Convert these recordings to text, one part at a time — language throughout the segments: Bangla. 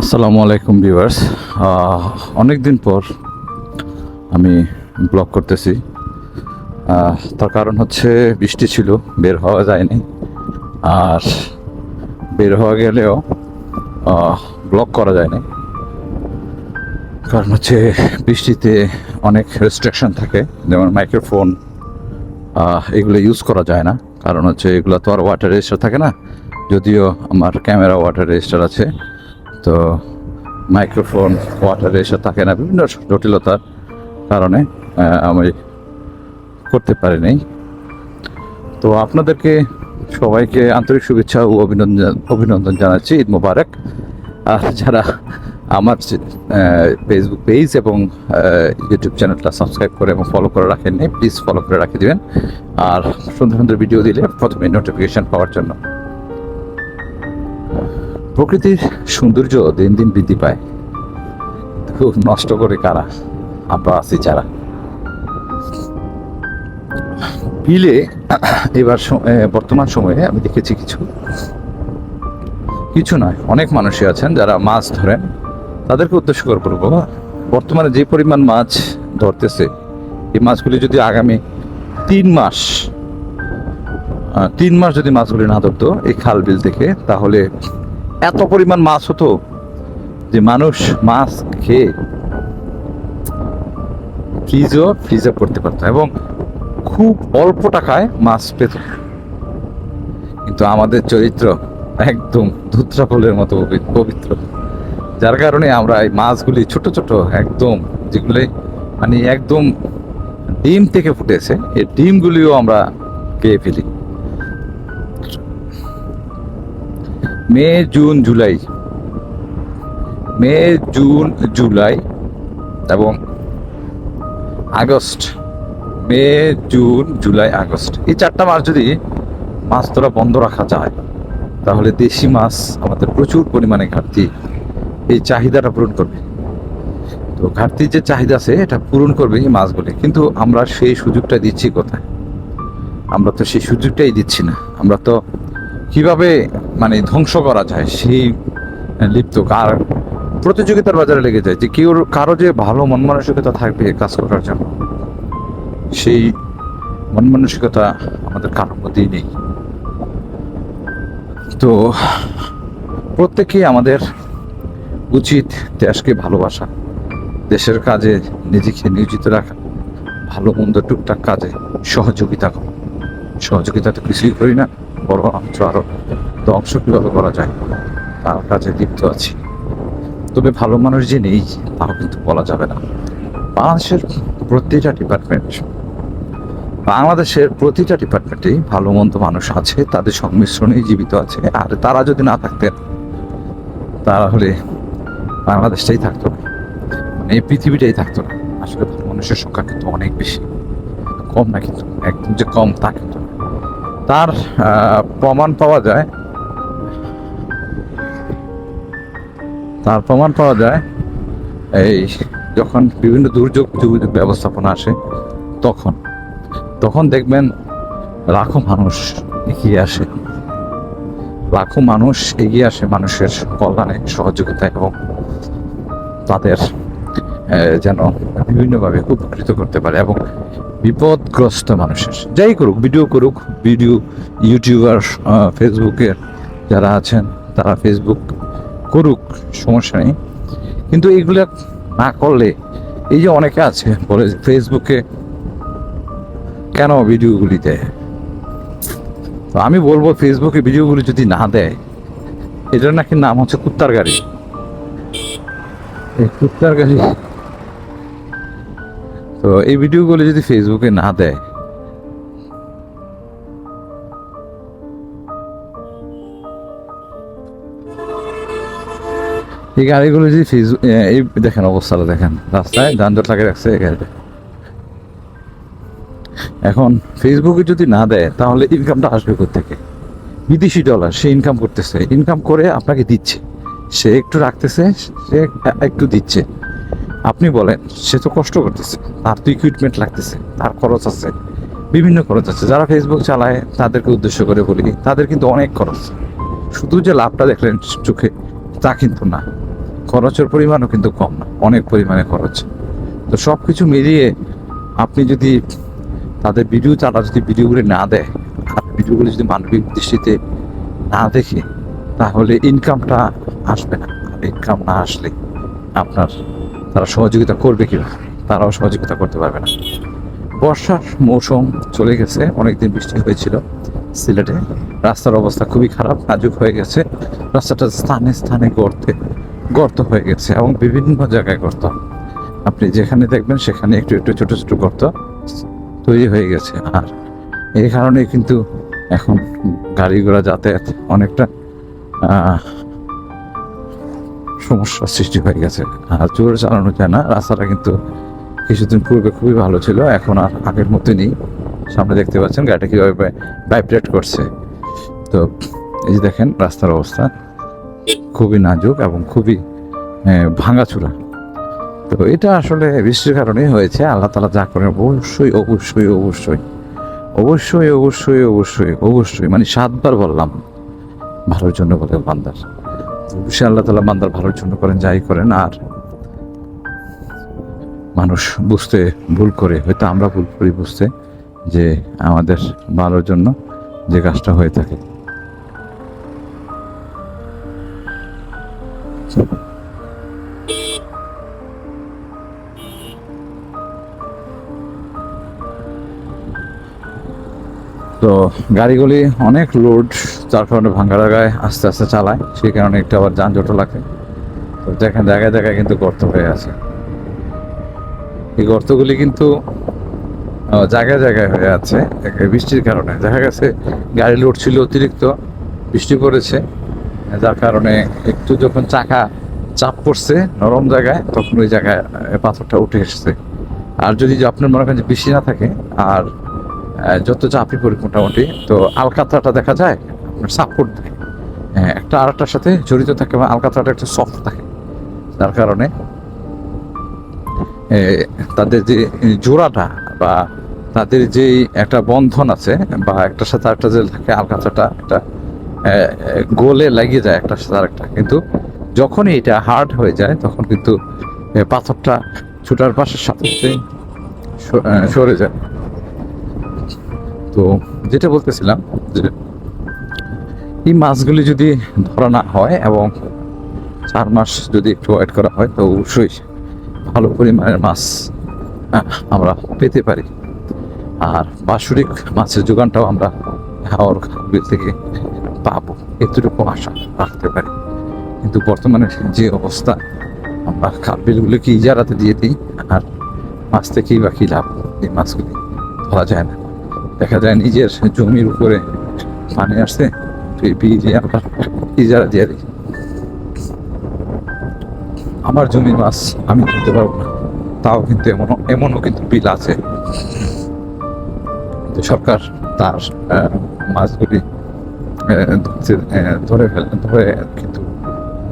আসসালামু আলাইকুম ভিউয়ার্স। অনেক দিন পর আমি ব্লগ করতেছি। তার কারণ হচ্ছে বৃষ্টি ছিল, বের হওয়া যায়নি। আর বের হওয়া গেলেও ব্লগ করা যায়নি। কারণ হচ্ছে বৃষ্টিতে অনেক রেস্ট্রিকশন থাকে, যেমন মাইক্রোফোন এগুলো ইউজ করা যায় না। কারণ হচ্ছে এগুলো তো আর ওয়াটার রেজিস্টার থাকে না। যদিও আমার ক্যামেরা ওয়াটার রেজিস্টার আছে। তো মাইক্রোফোন, ওয়াটার রেজিস্টার থাকে না, বিভিন্ন জটিলতার কারণে আমি করতে পারিনি তো আপনাদেরকে সবাইকে আন্তরিক শুভেচ্ছা ও অভিনন্দন অভিনন্দন জানাচ্ছি, ঈদ মোবারক। আর যারা আমার ফেসবুক পেজ এবং ইউটিউব চ্যানেলটা সাবস্ক্রাইব করে এবং ফলো করে রাখেননি প্লিজ ফলো করে রাখে দিবেন। আর সুন্দর সুন্দর ভিডিও দিলে প্রথমে নোটিফিকেশন পাওয়ার জন্য। প্রকৃতির সৌন্দর্য দিন দিন বৃদ্ধি পায়। খুব নষ্ট করে কারা? আমরা আছি যারা। বিলে, এবার বর্তমান সময়ে আমি দেখেছি কিছু। কিছু নয়, অনেক মানুষই আছেন যারা মাছ ধরেন। তাদেরকে উদ্দেশ্য করে বলব বর্তমানে যে পরিমাণ মাছ ধরতেছে, এই মাছগুলি যদি আগামী তিন মাস তিন মাস যদি মাছগুলি না ধরতো, এই খাল বিল থেকে তাহলে এত পরিমাণ মাছ হতো যে মানুষ মাছ খেয়ে ফ্রিজও ফ্রিজে করতে পারতো এবং খুব অল্প টাকায় মাছ পেত। কিন্তু আমাদের চরিত্র একদম ধুত্রা ফুলের মতো পবিত্র। যার কারণে আমরা এই মাছগুলি ছোট ছোট, একদম যেগুলি মানে একদম ডিম থেকে ফুটেছে, এই ডিমগুলিও আমরা খেয়ে ফেলি। May, June, July. May, June, July এবং August. May, June, July, August. এই চারটা মাস যদি মাছ ধরা বন্ধ রাখা যায়, তাহলে দেশি মাছ আমাদের প্রচুর পরিমাণে ঘাটতি এই চাহিদাটা পূরণ করবে। তো ঘাটতির যে চাহিদা আছে, এটা পূরণ করবে এই মাছগুলি। কিন্তু আমরা সেই সুযোগটা দিচ্ছি কোথায়? আমরা তো সেই সুযোগটাই দিচ্ছি না। আমরা তো কীভাবে মানে ধ্বংস করা যায় সেই লিপ্ত কার প্রতিযোগিতার বাজারে লেগে যায় যে কেউ কারও যে ভালো মন মানসিকতা থাকবে কাজ করার জন্য, সেই মন মানসিকতা আমাদের কারোর মধ্যেই নেই। তো প্রত্যেকেই আমাদের উচিত দেশকে ভালোবাসা, দেশের কাজে নিজেকে নিয়োজিত রাখা, ভালো মন্দ টুকটাক কাজে সহযোগিতা করা। সহযোগিতা তো কিছুই করি না। বড় অংশ আরও ধ্বংস কীভাবে করা যায়। তার কাজে লিপ্ত আছি। তবে ভালো মানুষ যে নেই, তাও কিন্তু বলা যাবে না। বাংলাদেশের প্রতিটা ডিপার্টমেন্ট বাংলাদেশের প্রতিটা ডিপার্টমেন্টেই ভালো মন্দ মানুষ আছে, তাদের সংমিশ্রণেই জীবিত আছে। আর তারা যদি না থাকতেন, তাহলে বাংলাদেশটাই থাকতো না। মানে এই পৃথিবীটাই থাকতো না। আসলে ভালো মানুষের সংখ্যা কিন্তু অনেক বেশি। কম না কিন্তু, একদম যে কম তা কিন্তু। তার প্রমাণ পাওয়া যায়। তার প্রমাণ পাওয়া যায়, এই যখন বিভিন্ন দুর্যোগ ব্যবস্থাপনা আসে, তখন তখন দেখবেন লাখো মানুষ এগিয়ে আসে। লাখো মানুষ এগিয়ে আসে মানুষের কল্যাণে সহযোগিতা এবং তাদের যেন বিভিন্নভাবে উপকৃত করতে পারে এবং বিপদগ্রস্ত মানুষের। যাই করুক ভিডিও করুক ভিডিও ইউটিউবার ফেসবুকের যারা আছেন, তারা ফেসবুক করুক, সমস্যা নেই। কিন্তু এইগুলো না করলে, এই যে অনেকে আছে, বলে ফেসবুকে কেন ভিডিওগুলি দেয়? তো আমি বলব ফেসবুকে ভিডিওগুলি যদি না দেয়, এটার নাকি নাম হচ্ছে কুত্তার গাড়ি। এই কুত্তার গাড়ি তো এই ভিডিওগুলো যদি ফেসবুকে না দেয়? এই গাড়িগুলো যদি ফেসবুক এই দেখেন অবস্থাটা দেখেন। রাস্তায় যানজট লাগে রাখছে এই গাড়িটা। এখন ফেসবুকে যদি না দেয়, তাহলে ইনকামটা আসবে থেকে বিদেশি ডলার সে ইনকাম করতেছে। ইনকাম করে আপনাকে দিচ্ছে। সে একটু রাখতেছে, সে একটু দিচ্ছে। আপনি বলেন, সে তো কষ্ট করতেছে। তার তো ইকুইপমেন্ট লাগতেছে, তার খরচ আছে, বিভিন্ন খরচ আছে। যারা ফেসবুক চালায়, তাদেরকে উদ্দেশ্য করে বলি, তাদের কিন্তু অনেক খরচ। শুধু যে লাভটা দেখলেন চোখে, তা কিন্তু না। খরচের পরিমাণও কিন্তু কম না, অনেক পরিমাণে খরচ। তো সব কিছু মিলিয়ে আপনি যদি তাদের ভিডিও তারা যদি ভিডিওগুলি না দেয়, আর ভিডিওগুলি যদি মানবিক দৃষ্টিতে না দেখে, তাহলে ইনকামটা আসবে না। ইনকাম না আসলে আপনার তারা সহযোগিতা করবে কিনা তারাও সহযোগিতা করতে পারবে না। বর্ষার মৌসুম চলে গেছে, অনেকদিন বৃষ্টি হয়েছিল সিলেটে। রাস্তার অবস্থা খুবই খারাপ, নাজুক হয়ে গেছে। রাস্তাটা স্থানে স্থানে গর্তে, গর্ত হয়ে গেছে এবং বিভিন্ন জায়গায় গর্ত। আপনি যেখানে দেখবেন সেখানে একটু একটু ছোট ছোট গর্ত তৈরি হয়ে গেছে। আর এই কারণে কিন্তু এখন গাড়ি ঘোড়া যাতায়াত অনেকটা সমস্যার সৃষ্টি হয়ে গেছে। আর জোরে চালানো যায় না, রাস্তাটা কিন্তু কিছুদিন পূর্বে খুবই ভালো ছিল, এখন আর আগের মতো নেই। সামনে দেখতে পাচ্ছেন গাড়িটা কীভাবে ভাইব্রেট করছে। তো এই যে দেখেন রাস্তার অবস্থা, খুবই নাজুক এবং খুবই ভাঙাচোরা। তো এটা আসলে বৃষ্টির কারণেই হয়েছে, আল্লাহ তালা যা করেন অবশ্যই অবশ্যই অবশ্যই অবশ্যই অবশ্যই অবশ্যই অবশ্যই মানে সাতবার বললাম, ভালোর জন্য বলে বান্দার। অবশ্যই আল্লাহ তালা বান্দার ভালোর জন্য করেন, যাই করেন। আর মানুষ বুঝতে ভুল করে, হয়তো আমরা ভুল করি বুঝতে, যে আমাদের ভালোর জন্য যে কাজটা হয়ে থাকে। তো গাড়িগুলি অনেক লোড যার কারণে ভাঙ্গা জায়গায় আস্তে আস্তে চালায়, সেই কারণে একটু আবার যানজটও লাগে। তো দেখেন জায়গায় জায়গায় কিন্তু গর্ত হয়ে আছে। এই গর্তগুলি কিন্তু জায়গায় জায়গায় হয়ে আছে বৃষ্টির কারণে। দেখা গেছে গাড়ি লোড ছিল অতিরিক্ত, বৃষ্টি পড়েছে, যার কারণে একটু যখন চাকা চাপ পড়ছে নরম জায়গায়, তখন ওই জায়গায় পাথরটা উঠে এসেছে। আর যদি আপনার মনে করেন যে বৃষ্টি না থাকে, আর যত চাপই পড়ুক মোটামুটি তো আলকাতরাটা দেখা যায় আপনার সাপোর্ট দেয় হ্যাঁ, একটা আরেকটার সাথে জড়িত থাকে বা আলকাতরাটা একটু সফট থাকে যার কারণে তাদের যে জোড়াটা বা তাদের যে একটা বন্ধন আছে বা একটার সাথে আরেকটা যে থাকে আলকাতরাটা একটা গোলে লাগিয়ে যায় একটার সাথে আরেকটা। কিন্তু যখনই এটা হার্ড হয়ে যায় তখন কিন্তু পাথরটা ছুটার পাশের সাথে সরে যায়। তো যেটা বলতেছিলাম যে এই মাছগুলি যদি ধরা না হয় এবং চার মাস যদি একটু ওয়েট করা হয়, তো অবশ্যই ভালো পরিমাণের মাছ আমরা পেতে পারি। আর বাৎসরিক মাছের যোগানটাও আমরা হাওয়ার বিল থেকে পাবো। এতটুকু আশা রাখতে পারি। কিন্তু বর্তমানে যে অবস্থা, আমরা খাল বিলগুলোকে ইজারাতে দিয়ে দিই, আর মাছ থেকেই বা কী লাভ এই মাছগুলি ধরা যায় না। দেখা যায় নিজের জমির উপরে পানি আসছে ইজারা দিয়ে আমার জমির মাছ আমি ধরতে পারব না, তাও কিন্তু এমন এমনও কিন্তু বিল আছে। সরকার তার মাছগুলি ধরে ফেলে, ধরে কিন্তু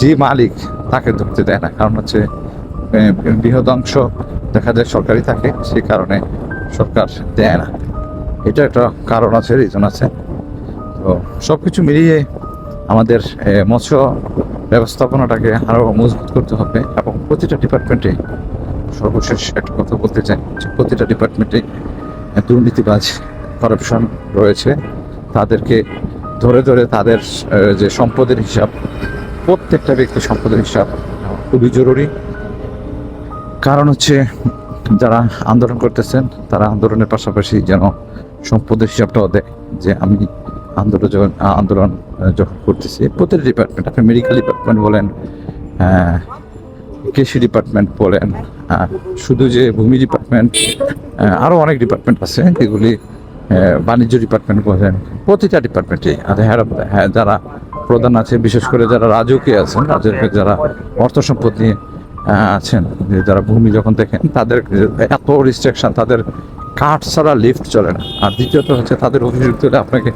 যে মালিক তাকে ধরতে দেয় না, কারণ হচ্ছে বৃহদাংশ দেখা যায় সরকারি থাকে সেই কারণে সরকার দেয় না। এটা একটা কারণ আছে রিজন আছে। তো সব কিছু মিলিয়ে আমাদের মৎস্য ব্যবস্থাপনাটাকে আরও মজবুত করতে হবে এবং প্রতিটা ডিপার্টমেন্টে সর্বশেষ একটা কথা বলতে চাই, যে প্রতিটা ডিপার্টমেন্টে দুর্নীতিবাজ করাপশন রয়েছে। তাদেরকে ধরে ধরে তাদের যে সম্পদের হিসাব, প্রত্যেকটা ব্যক্তির সম্পদের হিসাব খুবই জরুরি। কারণ হচ্ছে, যারা আন্দোলন করতেছেন, তারা আন্দোলনের পাশাপাশি যেন সম্পদের হিসাবটাও দেয় যে আমি আন্দোলন যখন আন্দোলন যখন করতেছি, প্রতিটা ডিপার্টমেন্ট আপনি মেডিকেল ডিপার্টমেন্ট বলেন কৃষি ডিপার্টমেন্ট বলেন শুধু যে ভূমি ডিপার্টমেন্ট আরও অনেক ডিপার্টমেন্ট আছে, যেগুলি বাণিজ্য ডিপার্টমেন্ট বলেন, প্রতিটা ডিপার্টমেন্টে আর হ্যাঁ হ্যাঁ যারা প্রধান আছে, বিশেষ করে যারা রাজকীয় আছেন, রাজকীয় যারা অর্থ সম্পদ নিয়ে আছেন যারা ভূমি যখন দেখেন, তাদের এত রিস্ট্রিকশন তাদের কার্ড ছাড়া লিফট চলে না। আর দ্বিতীয়ত হচ্ছে তাদের অভিযুক্ত হলে আপনাকে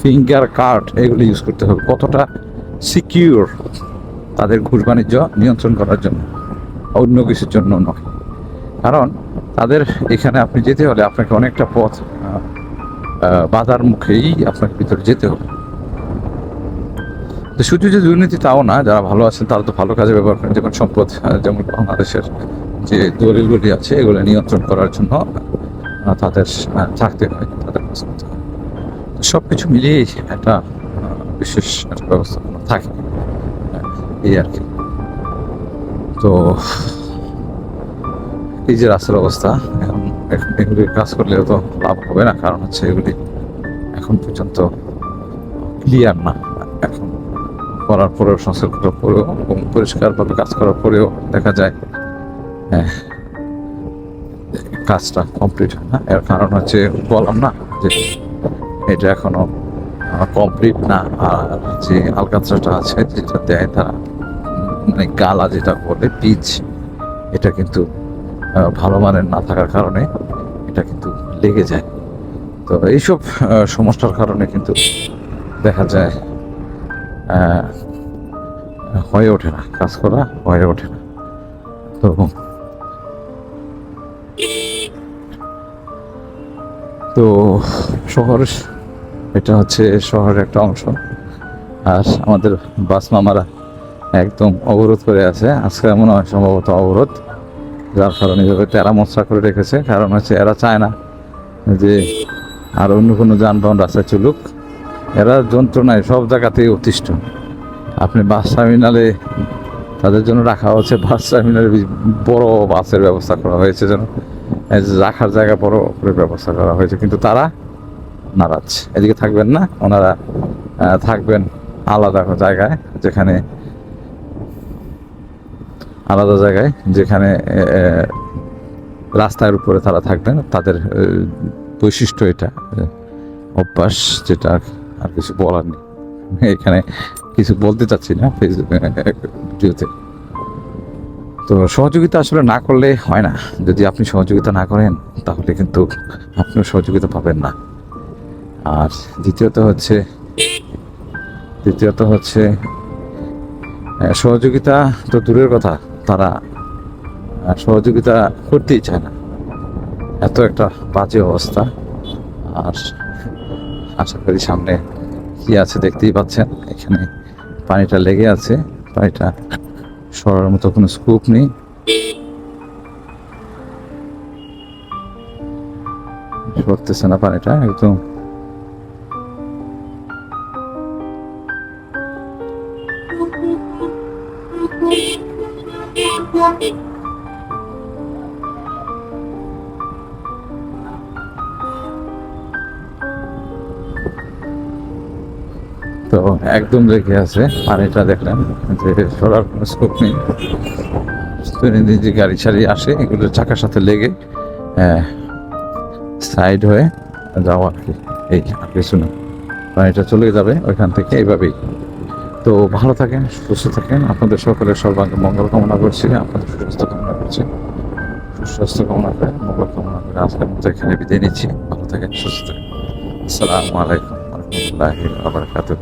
ফিঙ্গার কার্ড এগুলো ইউজ করতে হবে। কতটা সিকিউর তাদের ঘুষ বাণিজ্য নিয়ন্ত্রণ করার জন্য অন্য কিছুর জন্য নয়। কারণ তাদের এখানে আপনি যেতে হলে আপনাকে অনেকটা পথ বাজার মুখেই আপনাকে ভিতরে যেতে হবে। তো শুধু যে দুর্নীতি তাও না, যারা ভালো আছেন তারা তো ভালো কাজে ব্যবহার করেন। যেমন সম্পদ যেমন বাংলাদেশের যে দলিলগুলি আছে, এগুলো নিয়ন্ত্রণ করার জন্য তাদের থাকতে হয় তাদের কাজ করতে হয় সব কিছু মিলিয়েই একটা বিশেষ একটা ব্যবস্থাপনা থাকে। আহ, এই আর কি। তো এই যে রাস্তার অবস্থা এখন এখন এগুলি কাজ করলেও তো লাভ হবে না কারণ হচ্ছে এগুলি এখন পর্যন্ত ক্লিয়ার না। এখন করার পরেও সংস্কার করার পরেও এবং পরিষ্কারভাবে কাজ করার পরেও দেখা যায় হ্যাঁ, কাজটা কমপ্লিট হয় না। এর কারণ হচ্ছে বললাম না যে এটা এখনও কমপ্লিট না। আর যে আলকাতরাটা আছে, যেটা দেয় তারা মানে গালা যেটা বলে পিচ এটা কিন্তু ভালো মানের না থাকার কারণে এটা কিন্তু লেগে যায়। তো এইসব সমস্যার কারণে কিন্তু দেখা যায় হয়ে ওঠে না। কাজ করা হয়ে ওঠে না। তো তো শহর, এটা হচ্ছে শহরের একটা অংশ। আর আমাদের বাস মামারা একদম অবরোধ করে আছে। আজকে মনে হয় সম্ভবত অবরোধ, যার কারণে এভাবে তেরা মশা করে রেখেছে। কারণ হচ্ছে এরা চায় না যে আর অন্য কোনো যানবাহন রাস্তায় চলুক। এরা যন্ত্রণায় সব জায়গাতেই অতিষ্ঠ। আপনি বাস টার্মিনালে তাদের জন্য রাখা হচ্ছে, বাস টার্মিনালে বড় বাসের ব্যবস্থা করা হয়েছে যেন রাখার জায়গা বড় করে ব্যবস্থা করা হয়েছে। কিন্তু তারা নারাজ। এদিকে থাকবেন না, ওনারা থাকবেন আলাদা জায়গায়, যেখানে, আলাদা জায়গায় যেখানে রাস্তার উপরে তারা থাকবেন। তাদের বৈশিষ্ট্য এটা অভ্যাস যেটা আর কিছু বলার নেই। এখানে কিছু বলতে চাচ্ছি না ফেসবুক ভিডিওতে। তো সহযোগিতা আসলে না করলে হয় না। যদি আপনি সহযোগিতা না করেন, তাহলে কিন্তু আপনিও সহযোগিতা পাবেন না। আর দ্বিতীয়ত হচ্ছে দ্বিতীয়ত হচ্ছে সহযোগিতা তো দূরের কথা, তারা সহযোগিতা করতেই চায় না। এত একটা বাজে অবস্থা। আর আশা করি সামনে কি আছে দেখতেই পাচ্ছেন। এখানে পানিটা লেগে আছে, পানিটা সরার মতো কোনো স্কোপ নেই। সরতেছে না পানিটা একদম। একদম রেখে আছে, পানিটা দেখলেন যে সরার কোনো স্কোপ নেই। দৈনন্দিন যে গাড়ি ছাড়ি আসে, এগুলো চাকার সাথে লেগে সাইড হয়ে যাওয়া আর কি। এই আর কিছু না পানিটা চলে যাবে ওইখান থেকে এইভাবেই। তো ভালো থাকেন, সুস্থ থাকেন। আপনাদের সকলের সর্বাঙ্গে মঙ্গল কামনা করছি, আপনাদের সুস্বাস্থ্য কামনা করছি। সুস্বাস্থ্য কামনা করে মঙ্গল কামনা করে আজকের মতো এখানে বিদায় নিচ্ছি। ভালো থাকেন, সুস্থ থাকেন। আসসালামু আলাইকুম, রহমতুল্লাহি আবরকাতুহ